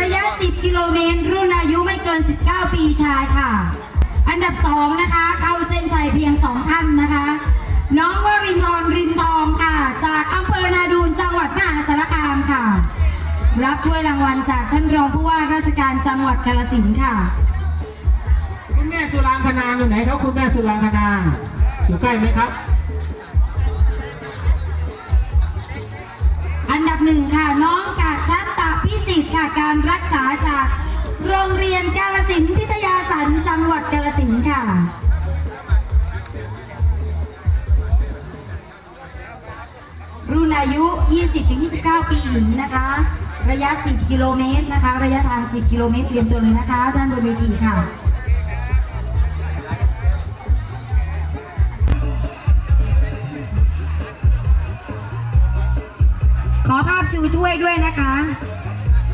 ระยะ 10 กิโลเมตร รุ่นอายุไม่เกิน 19 ปีชายค่ะ อันดับ 2 นะคะ เข้าเส้นชัยเพียง 2 ท่านนะคะ น้องวรินทร์รินทองค่ะ จากอำเภอนาดูนจังหวัดมหาสารคามค่ะ รับถ้วยรางวัลจากท่านรองผู้ว่าราชการจังหวัดกาฬสินธุ์ค่ะ คุณแม่สุรางคณาอยู่ไหนครับคุณแม่สุรางคณาอยู่ใกล้ไหมครับ ค่ะการรักษาจากโรงเรียนกาลสินพิทยาสันจังหวัดกาลสินค่ะ รุ่นอายุ 20-29 ปีหญิงนะคะ ระยะ 10 กิโลเมตรนะคะ ระยะทาง 10 กิโลเมตรเตรียมตัวเลยนะคะด้านบนเวทีค่ะขอภาพชูถ้วยด้วยนะคะ